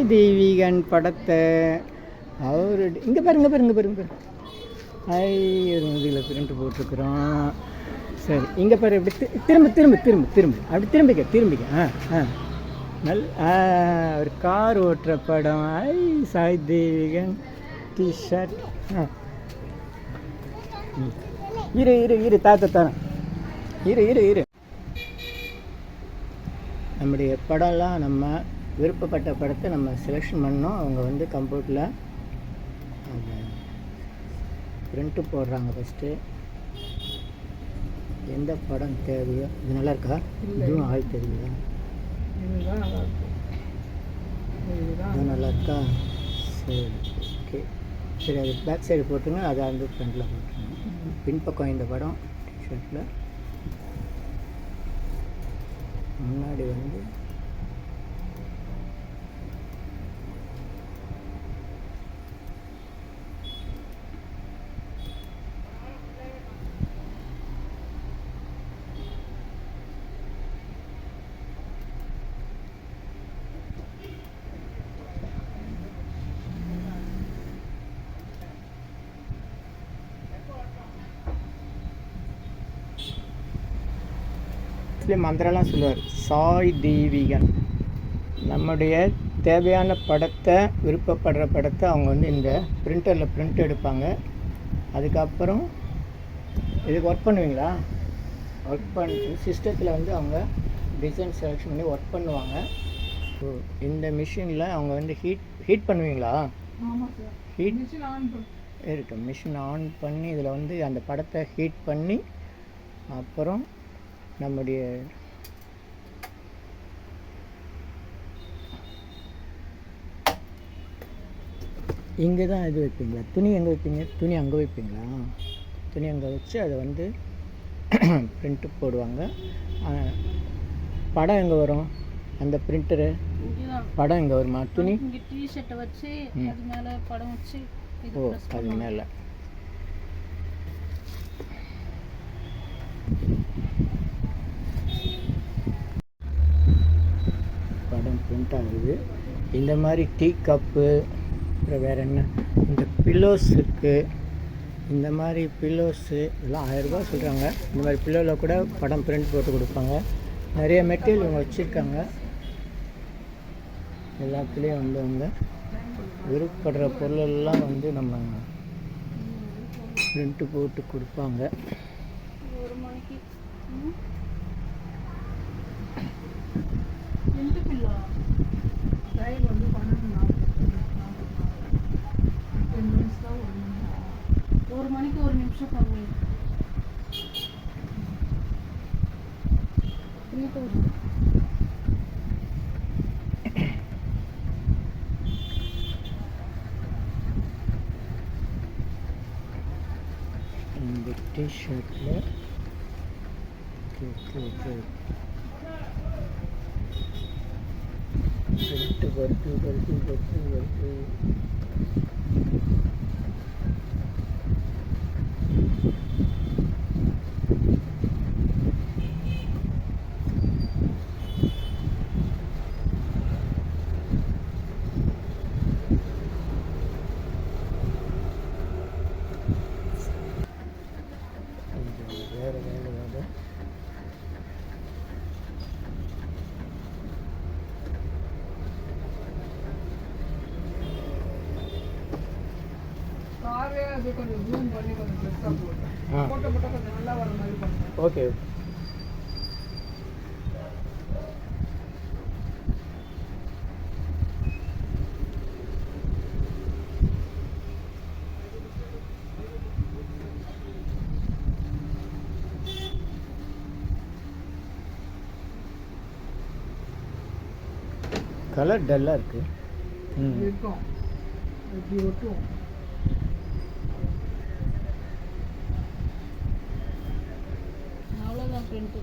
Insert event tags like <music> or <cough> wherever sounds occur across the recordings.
சாய் தெய்வீகன் படத்தை. அவருடைய இங்கே பாருங்க பாருங்க பாருங்க ஐ ஒரு இதில் பிரிண்ட் போட்டிருக்குறோம் சரி இங்கே பாரு இப்படி திரும்ப திரும்ப திரும்ப திரும்ப. அப்படி திரும்பிக்க திரும்பிக்க ஆ ஆ. நல் ஆ, ஒரு கார் ஓட்டுற படம். ஐ சாய் தேவிகன் டிஷர்ட் ஆ. ம். இரு இரு இரு தாத்த தரேன் இரு இரு இரு. நம்முடைய படம்லாம் நம்ம விருப்பப்பட்ட படத்தை நம்ம செலெக்ஷன் பண்ணோம். அவங்க வந்து கம்ப்யூட்டரில் அந்த பிரிண்ட்டு போடுறாங்க ஃபஸ்ட்டு எந்த படம் தேவையோ இது நல்லா இருக்கா? இதுவும் ஆள் தெரியுதா இது நல்லா இருக்கா. சரி ஓகே சரி அது பேக் சைடு போட்டுங்க அதை வந்து ஃப்ரண்டில் போட்டுருங்க. பின்பக்கம் இந்த படம் டிஷர்ட்டில் முன்னாடி வந்து மந்திரம்லாம் சொல்லுவார் சாய் தெய்வீகன். நம்முடைய தேவையான படத்தை விருப்பப்படுற படத்தை அவங்க வந்து இந்த பிரிண்டரில் பிரிண்ட் எடுப்பாங்க. அதுக்கப்புறம் இதுக்கு ஒர்க் பண்ணுவீங்களா? ஒர்க் பண்ணிட்டு சிஸ்டத்தில் வந்து அவங்க டிசைன் செலெக்ஷன் பண்ணி ஒர்க் பண்ணுவாங்க. ஸோ இந்த மிஷினில் அவங்க வந்து ஹீட் ஹீட் பண்ணுவீங்களா? ஹீட் மிஷின் ஆன் பண்ணு. இருக்கு மிஷின் ஆன் பண்ணி இதில் வந்து அந்த படத்தை ஹீட் பண்ணி அப்புறம் நம்முடைய இங்கே தான் இது வைப்பீங்களா துணி எங்கே வைப்பீங்க? துணி அங்கே வைப்பீங்களா? துணி அங்கே வச்சு அதை வந்து <clears throat> பிரிண்ட்டு போடுவாங்க. படம் எங்கே வரும்? அந்த பிரிண்டரு படம் எங்கே வருமா? துணி? டிஷர்ட்டை வச்சு. அது மேலே படம் வச்சு ஓ அது. மேலே. படம் பிரிண்ட் ஆகுது. இந்த மாதிரி டீ கப்பு அப்புறம் வேறு என்ன? இந்த பில்லோஸ் இருக்குது இந்த மாதிரி பில்லோஸு இதெல்லாம் ஆயிரரூபா சொல்கிறாங்க இந்த மாதிரி பில்லோவில் கூட படம் பிரிண்ட் போட்டு கொடுப்பாங்க. நிறைய மெட்டீரியல் இவங்க வச்சுருக்காங்க. எல்லாத்துலேயும் வந்து அவங்க விருப்பப்படுற பொருளெல்லாம் வந்து நம்ம பிரிண்ட்டு போட்டு கொடுப்பாங்க. ஒரு மணிக்கு ம். எந்த பில்லா டைம் வந்து பன்னெண்டு நாற்பது டென் மினிட்ஸ் தான் ஒரு மணி ஒரு மணிக்கு ஒரு நிமிஷம் கம்மி த்ரீ தௌசண்ட் இந்த டிஷர்ட்டில் பிரிண்ட்டு வருது வருது வருது வருது கொஞ்சம் வேறு வேலை வேறு காரே அது கொஞ்சம் ஜூம் பண்ணி கொஞ்சம் பெருசாக போட்டேன் ஆ. போட்ட போட்டால் கொஞ்சம் நல்லா வர மாதிரி பண்ணேன் ஓகே. கலர் டல்லாக இருக்குது ம். இருக்கும். இப்படி ஒட்டும். ரெண்டு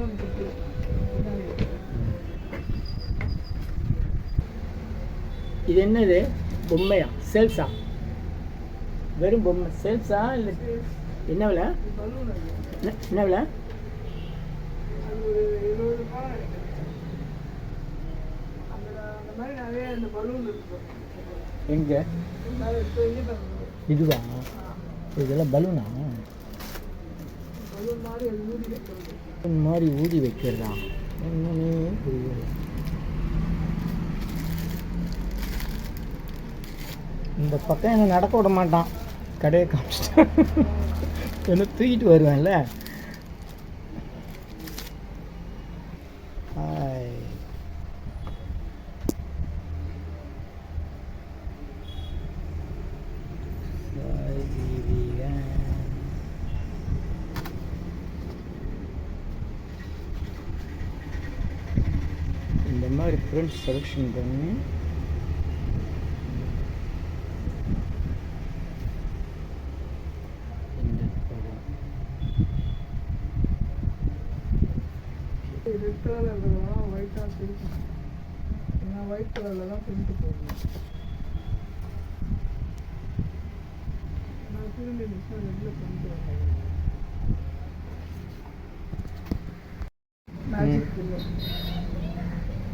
வந்துருச்சு இது என்னது? பொம்மையா? சேல்ஸா வெறும் பொம்மை. சேல்ஸா இல்லை என்ன விலை? பலூன் என்ன என்ன விலை? அது மாதிரி நிறைய பலூன் எங்கே? இதுவா? இதெல்லாம் பலூனா? பலூன் மாதிரி ஊதி இந்த மாதிரி ஊதி வைக்கிறதா? என்னன்னே புரியல. இந்த பக்கம் என்ன நடக்க விட மாட்டான். கடையை காமிச்சிட்டேன் என்ன தூக்கிட்டு வருவேன்ல ஹாய் சாய் தீபிகா. இந்த மாதிரி பிரிண்ட் செலெக்ஷன் பண்ணி இந்த படம். ரெட் கலர்ல இருக்கிறதெல்லாம் ஒயிட்டா பிரிண்ட் நான் ஒயிட் கலர்ல தான் பிரிண்ட் போடுவேன் நான் பிரிண்ட் இருந்துச்சுன்னா ரெட்ல பிரிண்ட் மேஜிக் பில்லோ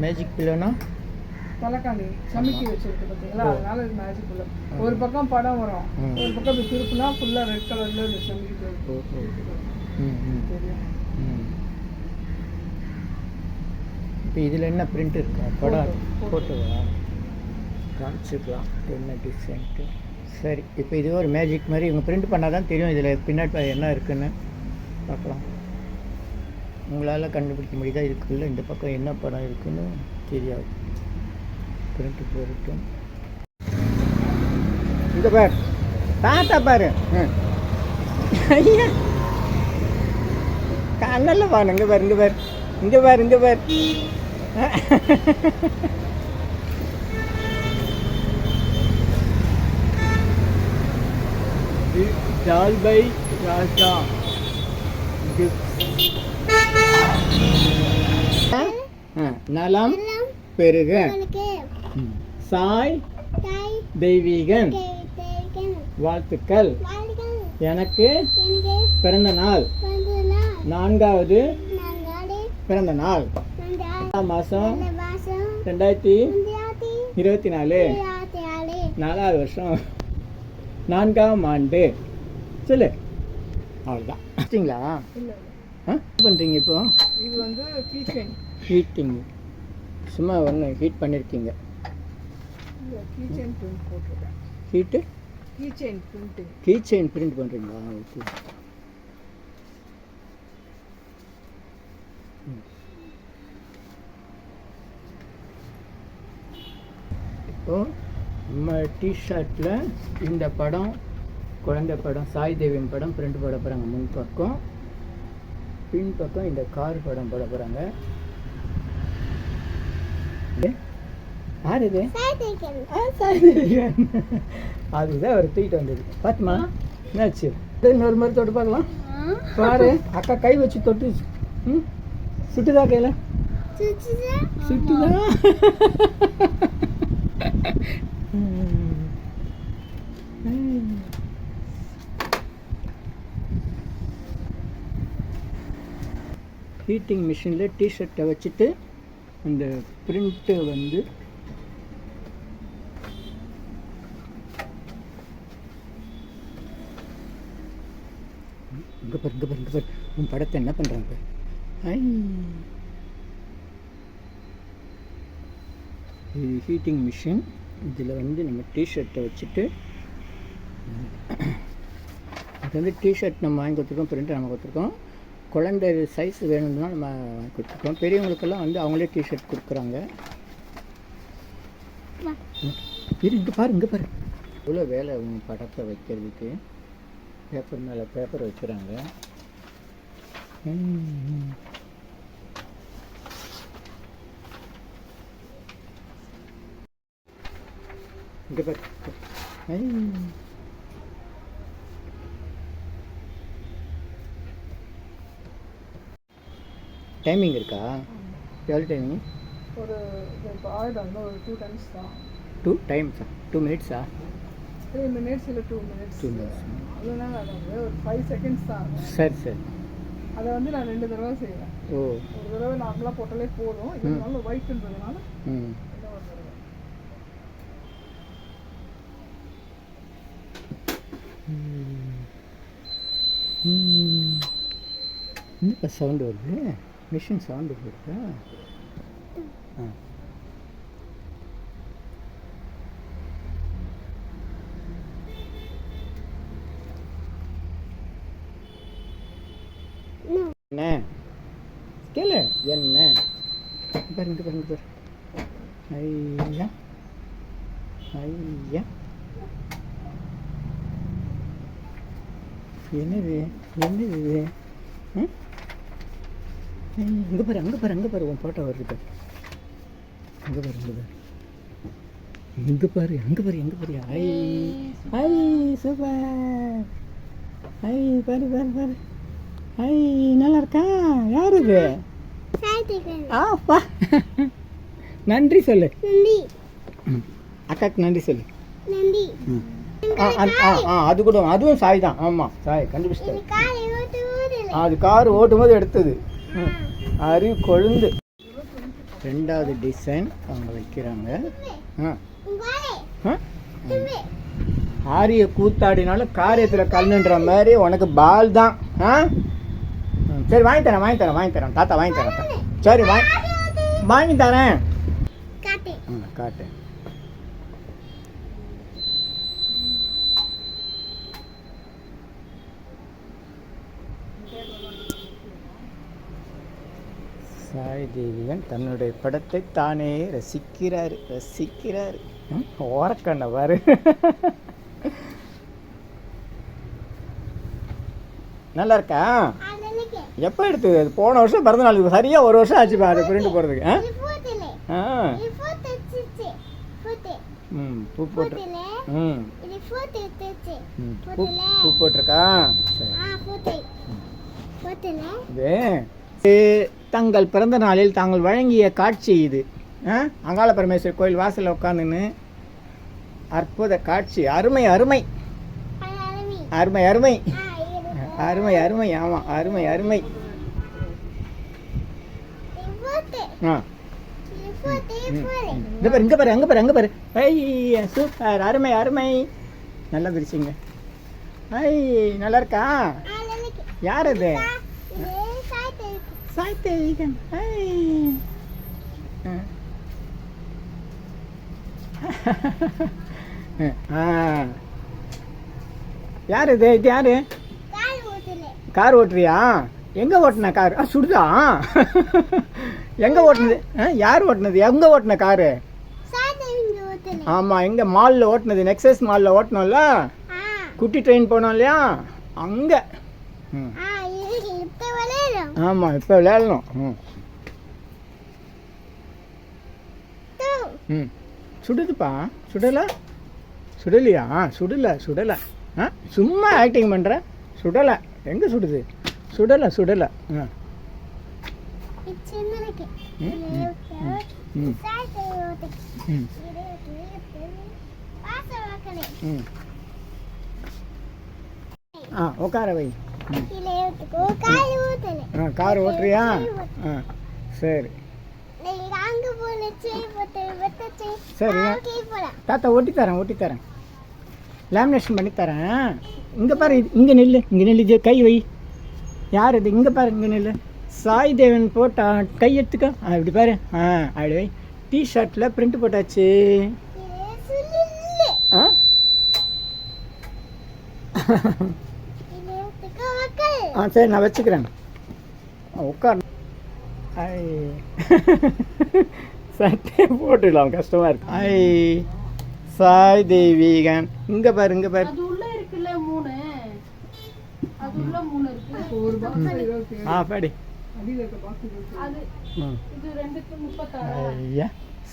மேஜிக் பில்லோனா தலைக்காணி சமைக்கி வச்சிருக்கு பார்த்தீங்களா. அதனால இது மேஜிக் பில்லோ ஒரு பக்கம் படம் வரும். ஒரு பக்கம் இப்படி திருப்புனா ஃபுல்லாக ரெட் கலர்ல இந்த சமைக்கி தெரியும். இப்போ இதில் என்ன பிரிண்ட் இருக்கா? படம். ஃபோட்டோவா காமிச்சிக்கலாம். என்ன டிசைன்ட்டு சரி இப்போ இது ஒரு மேஜிக் மாதிரி இவங்க பிரிண்ட் பண்ணால் தான் தெரியும். இதில் பின்னாடி என்ன இருக்குன்னு. பார்க்கலாம். உங்களால் கண்டுபிடிக்க முடியுதா? இருக்குல்ல இந்த பக்கம் என்ன படம் இருக்குன்னு தெரியாது. பிரிண்ட்டு போயிட்டும் இந்த பார். தாத்தா பாரு. ம். ஐயா. கண்ணல்ல பாரு இங்கே பாரு இங்கே பாரு. இங்கே பாரு இங்கே பாரு. டால் பை ராஜா நலம் பெருக. சாய் தெய்வீகன். வாழ்த்துக்கள். எனக்கு பிறந்த நாள். நான்காவது பிறந்த நாள். மாதம் ரெண்டாயிரத்தி இருபத்தி நாலு. நாலாவது வருஷம். நான்காம் ஆண்டு. சொல்லு. அவ்வளோதான் என்ன பண்ணுறீங்க இப்போ? இது வந்து கீ செயின் ஹீட்டிங் சும்மா ஒன்று ஹீட் பண்ணியிருக்கீங்க இல்லை கீ செயின் பிரிண்ட் போட்டிருக்கேன். Heat key chain printing key chain print பண்ணுறீங்களா ஓகே இப்போ நம்ம டிஷர்ட்டில் இந்த படம் குழந்தை படம் சாய் தேவியின் படம் பிரிண்ட் போட போகிறாங்க முன் பக்கம். பின் பக்கம் இந்த கார் படம் போட போகிறாங்க யார் இது. அதுதான் அவர் தூக்கிட்டு வந்தது. பாத்துமா? என்னாச்சு? இன்னொரு மாதிரி தொட்டு பார்க்கலாம். பாரு அக்கா கை வச்சு தொட்டு ம்? சுட்டுதா கையில? சுட்டுதா? ஹீட்டிங் மிஷினில் டிஷர்ட்டை வச்சுட்டு அந்த பிரிண்ட்டு வந்து இங்கே பாரு இங்கே பாரு இங்கே பாரு. உன் படத்தை என்ன பண்ணுறாங்க ஐ. இது ஹீட்டிங் மிஷின் இதில் வந்து நம்ம டிஷர்ட்டை வச்சுட்டு இது வந்து டிஷர்ட் நம்ம வாங்கி கொடுத்துருக்கோம் பிரிண்ட் நம்ம கொடுத்துருக்கோம். குழந்தை சைஸ் வேணும்னா நம்ம கொடுத்துருக்கோம் பெரியவங்களுக்கெல்லாம் வந்து அவங்களே டிஷர்ட் கொடுக்குறாங்க. இரு இங்கே பாரு இங்கே பாரு. இவ்வளோ வேலை உங்க படத்தை வைக்கிறதுக்கு. பேப்பர் மேலே பேப்பர் வச்சுறாங்க. இங்கே பாரு டைமிங் இருக்கா? எவ்வளோ டைமிங் ஒரு இப்போ ஆயில் ஒரு டூ டைம்ஸ் தான். டூ டைம்ஸா டூ மினிட்ஸா த்ரீ மினிட்ஸ் இல்லை டூ மினிட்ஸ் டூ மினிட்ஸ் அவ்வளோனா ஒரு ஃபைவ் செகண்ட்ஸ் தான் சரி சரி. அதை வந்து நான் ரெண்டு தடவை செய்வேன். ஓ. ஒரு தடவை நார்மலாக போட்டாலே போதும். இதனால ஒயிட்ன்றதுனால ம். என்னப்பா சவுண்டு வருது. மிஷின் சவுண்டு போயிருக்கா ஆ. என்ன? கேளு. என்ன? பாருங்க பாருங்க பாரு. ஐயா. ஐயா. என்னது? என்னது இது? ம்? இங்க பாரு அங்க பாரு அங்க பாரு உன் போட்டோ வருது அங்க பாரு அங்க பாரு. இங்க பாரு அங்க பாரு எங்க பாரு. ஐ ஐ சூப்பர் ஐ பாரு பாரு பாரு. ஐ நல்லா இருக்கா? யார் இது? ஆப்பா நன்றி சொல்லு. அக்காக்கு நன்றி சொல்லு. ஆ அது கூட அதுவும் சாய் தான். ஆமாம் சாய் கண்டுபிடிச்சிட்டாரு. அது கார் ஓட்டும் போது எடுத்தது அறிவு கொழுந்து. ரெண்டாவது டிசைன் அவங்க வைக்கிறாங்க. ஆரிய கூத்தாடினாலும் காரியத்தில் கல்லுன்ற மாதிரி உனக்கு பால் தான். ஆ? ம், சரி வாங்கி தரேன் வாங்கி தரேன் வாங்கி தரேன். தாத்தா வாங்கி தரேன் சரி வாங்கி வாங்கி தரேன். காட்டு. சாய் தேவியன் தன்னுடைய படத்தை தானே ரசிக்கிறார் ரசிக்கிறார். ஓரக்கண்ண பாரு. நல்லா இருக்கா? எப்போ எடுத்தது அது போன வருஷம் பிறந்த சரியாக ஒரு வருஷம் ஆச்சு பாரு பிரிண்ட் போகிறதுக்கு ஆ? ம் பூ போட்டு ம். பூ பூ போட்டிருக்கா? சரி. தங்கள் பிறந்த நாளில் தாங்கள் வழங்கிய காட்சி இது. ஆ? அங்காள பரமேஸ்வரர் கோயில் வாசலில் உட்காந்துன்னு அற்புத காட்சி. அருமை அருமை. அருமை அருமை. அருமை அருமை. ஆமாம் அருமை அருமை. ஆ. இங்கே பாரு இங்கே பாரு அங்கே பாரு அங்கே பாரு. ஐ சூப்பர். அருமை அருமை. நல்லா பிரிச்சிங்க ஐ நல்லா இருக்கா? யார் அது? சாய்த்தேவிகன் ஐ ஆ யார் இது? இது யாரு? கார் ஓட்டுறியா? எங்க ஓட்டுன கார்? ஆ சுடுதா? எங்க ஓட்டுனது? யார் ஓட்டுனது? எங்க ஓட்டுன காரு? ஆமா எங்க மால்ல ஓட்டுனது. நெக்ஸஸ் மால்ல ஓட்டணும்ல குட்டி ட்ரெயின் போனோம் இல்லையா? அங்க. ம். ஆமாம் இப்போ விளையாடணும். ம். ம். சுடுதுப்பா. சுடலை? சுடலையா? சுடலை சுடலை. ஆ சும்மா ஆக்டிங் பண்ணுற சுடலை. எங்கே சுடுது? சுடலை சுடலை. ஆ. ம், ம், ம், ம், ஆ உட்கார வை. கார் ஓட்டுறியா? ஆ சரி. சரி தாத்தா ஓட்டி தரேன் ஓட்டி தரேன் லேமினேஷன் பண்ணி தரேன். இங்கே பாரு இங்க நில்லு இங்கே நில்லு கை வை. யார் இது? இங்கே பாரு இங்கே நில்லு. சாய் தேவன் போட்டா கை எடுத்துக்க. ஆ இப்படி பாரு. ஆ அப்படி வை. டிஷர்ட்டில் பிரிண்ட் போட்டாச்சு. ஆ? ஆ சரி நான் வச்சுக்கிறேன். ஆ, உட்கார். ஐ. <laughs> சட்டை போட்டுடலாம் கஷ்டமா இருக்கு. ஐ. சாய் தேவிகன் இங்க பாரு இங்க பாரு. அது உள்ள இருக்குல்ல மூணு. அது உள்ள மூணு இருக்கு. ஒரு பாக்ஸ் இருபத்தி ஏழு ஆ படி. ஐயா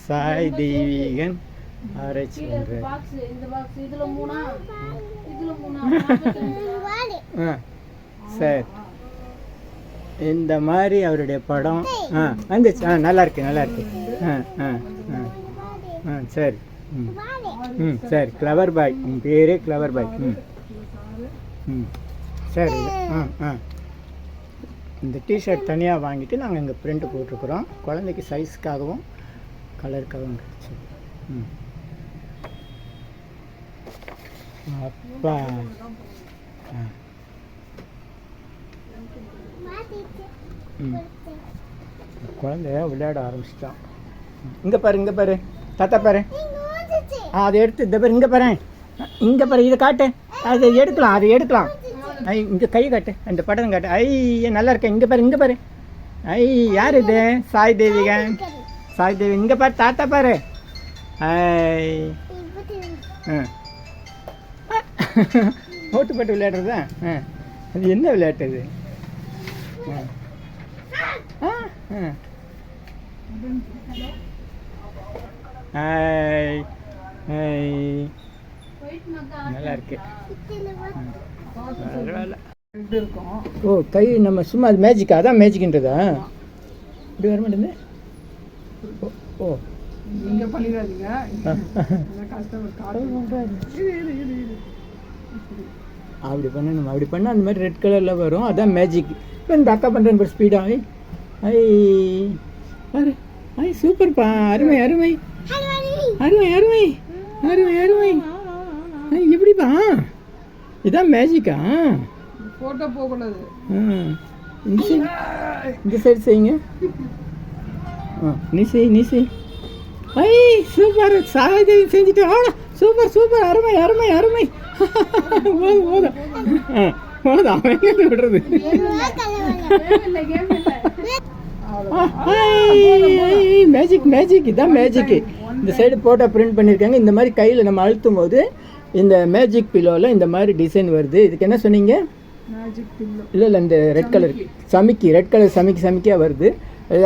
சாய் தேவிகன் ஆராய்ச்சி கீழே சரி இந்த மாதிரி அவருடைய படம் ஆ வந்துச்சு. ஆ நல்லா இருக்கு நல்லா இருக்கு ஆ ஆ ஆ. ஆ சரி. ம். ம் சரி. கிளவர் பாய் உன் பேரே கிளவர் பாய் ம். ம். சரி ஆ ஆ. இந்த டிஷர்ட் தனியாக வாங்கிட்டு நாங்கள் இங்கே பிரிண்ட் போட்டிருக்குறோம். குழந்தைக்கு சைஸ்க்காகவும் கலருக்காகவும் கிடச்சி. ம். அப்பா. ஆ. ம். குழந்தை விளையாட ஆரம்பிச்சிட்டான். இங்கே பாரு இங்கே பாரு. தாத்தா பாரு. ஆ அதை எடுத்து இந்த பாரு இங்கே பாரு. இங்கே பாரு இதை காட்டு. அதை எடுக்கலாம் அதை எடுக்கலாம். ஐ இங்கே கை காட்டு அந்த படம் காட்டு. ஐ நல்லா இருக்கேன். இங்கே பாரு இங்கே பாரு. ஐ யார் இது? சாய் தேவிகன் சாய் தேவி இங்கே பாரு தாத்தா பாரு. ஐ. ஆ. ஓட்டு போட்டு விளையாடுறதா? ஆ. அது என்ன விளையாட்டு இது? ஹாய் ஹாய் நல்லா இருக்கு. ஓ கை நம்ம சும்மா அது மேஜிக்கா அதான் மேஜிக்ன்றதா இப்படி வர மாட்டேங்குது? ஓ நீங்க பண்ணிடாதீங்க. ஆ. இரு இரு இரு அப்படி அப்படி பண்ணால் அந்த மாதிரி ரெட் கலரில் வரும். அதான் மேஜிக் இப்போ இந்த அக்கா பண்ணுறேன் ஒரு ஸ்பீடாக ஐ பாரு. ஐ சூப்பர்ப்பா அருமை அருமை. அருமை அருமை. அருமை அருமை. எப்படிப்பா இதான் மேஜிக்கா போட்டோ போகக்கூடாது. இந்த சைடு இந்த சைடு செய்யுங்க. ஆ நீ செய் நீ செய். ஐ சூப்பர் சாயதேவி செஞ்சுட்டு ஆ. சூப்பர் சூப்பர் அருமை அருமை அருமை. போதும் போதும். போதும் அவன் எங்க விடுறது? மேஜிக் மேஜிக் இதான் மேஜிக் இந்த சைடு போட்டோ பிரிண்ட் பண்ணியிருக்காங்க இந்த மாதிரி கையில் நம்ம அழுத்தும் போது இந்த மேஜிக் பில்லோவில் இந்த மாதிரி டிசைன் வருது. இதுக்கு என்ன சொன்னீங்க? இல்லை இல்லை இந்த ரெட் கலர் சமிக்கி. ரெட் கலர் சமிக்கி சமிக்கியாக வருது? அது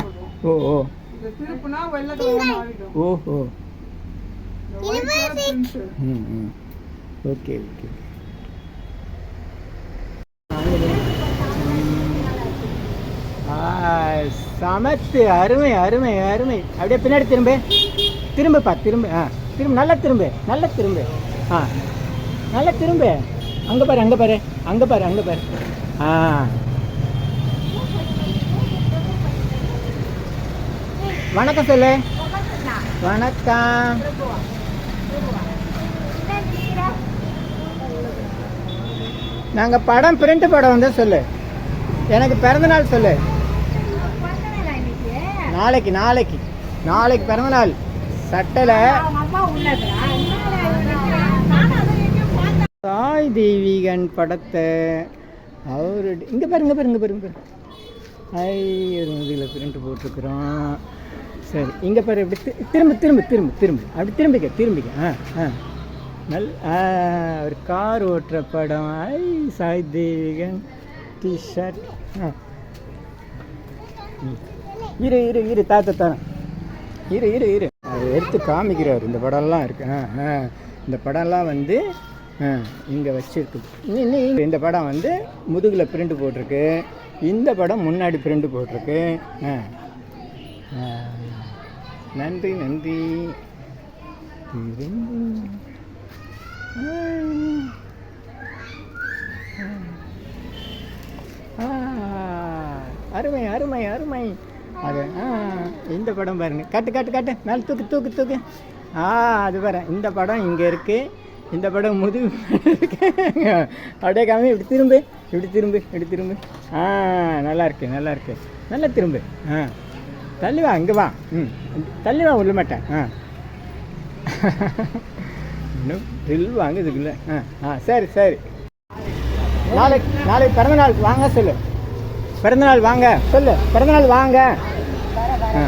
போடுவோம். ஓ ஓ. திருப்புனா வெள்ளை கலர் மாறிடும். ஓ ஓ இந்த ஒயிட் கலர் பிரிண்ட் ம் ம். Okay okay. சமத்து. அருமை அருமை அருமை. அப்படியே பின்னாடி திரும்ப. திரும்பப்பா திரும்ப. ஆ திரும்ப. நல்லா திரும்ப. நல்லா திரும்ப. ஆ நல்லா திரும்ப. அங்கே பாரு அங்கே பாரு. அங்கே பாரு அங்கே பாரு. ஆ. வணக்கம் சொல்லு. வணக்கம். நாங்கள் படம் பிரிண்ட் படம் வந்து சொல்லு. எனக்கு பிறந்தநாள் சொல்லு. நாளைக்கு நாளைக்கு. நாளைக்கு பிறந்தநாள். சட்டையில். சாய் தெய்வீகன் படத்தை அவரு இங்கே பாருங்க பாருங்க பாருங்க பாருங்க ஐ ஒரு இதில் பிரிண்ட் போட்டிருக்குறோம் சரி இங்கே பாரு இப்படி திரும்ப திரும்ப திரும்ப திரும்ப. அப்படி திரும்பிக்க திரும்பிக்க. ஆ ஆ. நல் ஆ, ஒரு கார் ஓட்டுற படம். ஐ சாய் தேவிகன் டிஷர்ட் ஆ. இரு இரு இரு தாத்தா தரேன் இரு இரு இரு. அதை எடுத்து காமிக்கிறார். இந்த படம்லாம் இருக்கு. ஆ ஆ. இந்த படம்லாம் வந்து ஆ இங்கே வச்சுருக்கு. இந்த படம் வந்து முதுகில் பிரிண்ட் போட்டிருக்கு. இந்த படம் முன்னாடி பிரிண்ட் போட்டிருக்கு. ஆ. நன்றி நன்றி. ஆ. அருமை அருமை அருமை. அது ஆ இந்த படம் பாருங்க. காட்டு காட்டு காட்டு. மேலே தூக்கு தூக்கு தூக்கு. ஆ அது பாரு இந்த படம் இங்கே இருக்கு. இந்த படம் முது அப்படியே காமி இப்படி திரும்பு. இப்படி திரும்பு இப்படி திரும்பு. ஆ நல்லா இருக்கு நல்லா இருக்கு. நல்லா திரும்பு. ஆ. தள்ளி வா இங்கே வா. ம். தள்ளி வா உள்ள மாட்டேன். ஆ. இன்னும் பில் வாங்குதுக்குள்ள ஆ. ஆ சரி சரி. நாளைக்கு நாளைக்கு பிறந்தநாள் வாங்க சொல்லு. பிறந்தநாள் வாங்க சொல்லு. பிறந்தநாள் வாங்க. ஆ.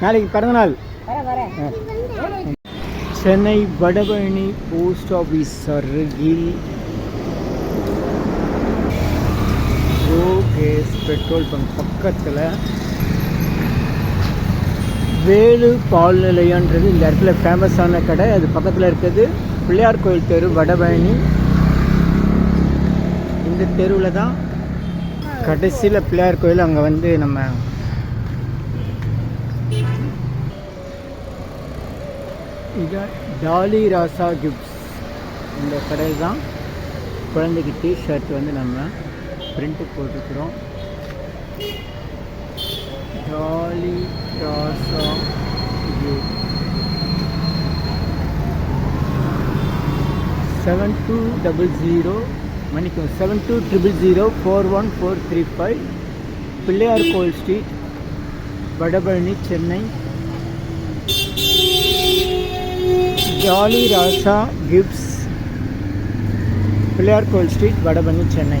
நாளைக்கு பிறந்தநாள். ஆ. சென்னை வடபழனி போஸ்ட் ஆஃபீஸ் அருகில் ரோகேஸ் பெட்ரோல் பங்க் பக்கத்தில். வேலு பால் நிலையன்றது இந்த இடத்துல ஃபேமஸான கடை. அது பக்கத்தில் இருக்குது பிள்ளையார் கோயில் தெரு வடபழனி. இந்த தெருவில் தான் கடைசியில் பிள்ளையார் கோயில் அங்கே வந்து நம்ம இது டாலி ராசா கிஃப்ட்ஸ். இந்த கடை தான் குழந்தைக்கு டிஷர்ட் வந்து நம்ம பிரிண்ட்டு போட்டிருக்கிறோம் Jolly Raja seven two double zero மன்னிக்கும் seven two triple zero four one four three five Pillaiyar Koil street Vadapalani Chennai. Jolly Raja gifts Pillaiyar Koil street Vadapalani Chennai.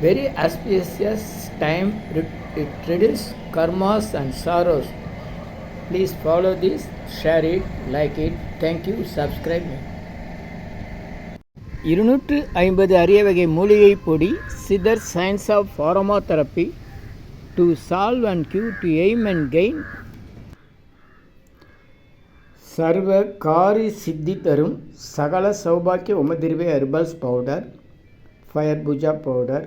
Very auspicious time it, it reduces karmas and sorrows. Please follow this share it like it. Thank you. Subscribe me. இருநூற்று ஐம்பது அரிய வகை மூலிகை பொடி Siddhar science of aromatherapy to solve and cure to aim and gain சர்வ காரி சித்தி தரும் சகல சௌபாக்கிய உமதிர்வே herbals powder fire puja powder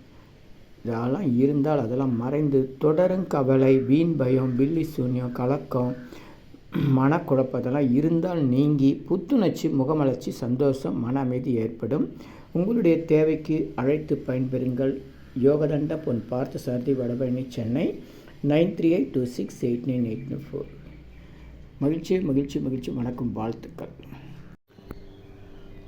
இதெல்லாம் இருந்தால் அதெல்லாம் மறைந்து தொடரும் கவலை வீண் பயம் பில்லி சூன்யம் கலக்கம் மனக்குழப்பம் இதெல்லாம் இருந்தால் நீங்கி புத்துணர்ச்சி முகமலர்ச்சி சந்தோஷம் மன அமைதி ஏற்படும். உங்களுடைய தேவைக்கு அழைத்து பயன்பெறுங்கள். Yogadanda Pon Partha Sarathi Vadapalani Chennai nine three eight two six eight nine eight four. மகிழ்ச்சி மகிழ்ச்சி மகிழ்ச்சி. வணக்கம் வாழ்த்துக்கள்.